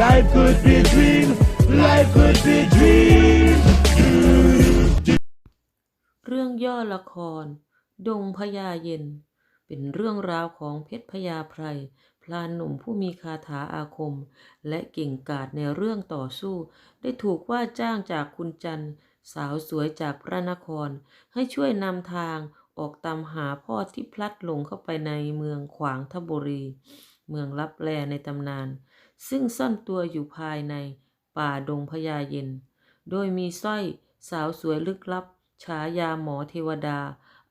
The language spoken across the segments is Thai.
Life could be dream. Life could be dream. เรื่องย่อละคร ดงพญาเย็น เป็นเรื่องราวของเพชรพญาไพรพลานหนุ่มผู้มีคาถาอาคม และเก่งกาจในเรื่องต่อสู้ ได้ถูกว่าจ้างจากคุณจันทร์สาวสวยจากพระนคร ให้ช่วยนำทางออกตามหาพ่อที่พลัดหลงเข้าไปในเมืองขวางทบุรี เมืองลับแลในตำนาน ซึ่งซ่อนตัวอยู่ภายในป่าดงพญาเย็น โดยมีสร้อยสาวสวยลึกลับ ฉายาหมอเทวดา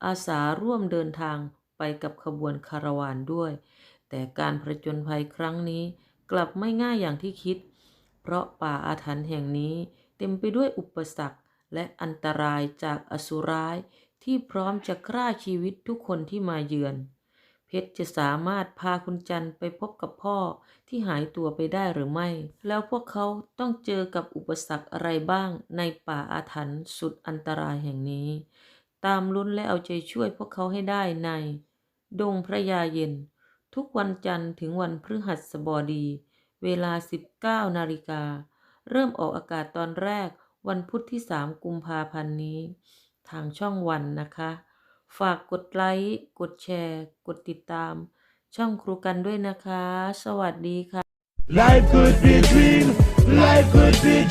อาสาร่วมเดินทางไปกับขบวนคาราวานด้วย แต่การผจญภัยครั้งนี้กลับไม่ง่ายอย่างที่คิด เพราะป่าอาถรรพ์แห่งนี้เต็มไปด้วยอุปสรรคและอันตรายจากอสุร้ายที่พร้อมจะฆ่าชีวิตทุกคนที่มาเยือน เพชรจะสามารถพาคุณจันทร์ไปพบกับพ่อที่หายตัวไปได้หรือไม่ แล้วพวกเขาต้องเจอกับอุปสรรคอะไรบ้างในป่าอาถรรพ์สุดอันตรายแห่งนี้ ตามลุ้นและเอาใจช่วยพวกเขาให้ได้ใน ดงพระยาเย็น ทุกวันจันทร์ถึงวันพฤหัสบดี เวลา 19 นาฬิกา เริ่มออกอากาศตอนแรกวันพุธที่ 3 กุมภาพันธ์นี้ ทางช่องวันนะคะ ฝากกดไลค์ กดแชร์ กดติดตาม ช่องครูกันด้วยนะคะ สวัสดีค่ะ Life could be dream. Life could be dream.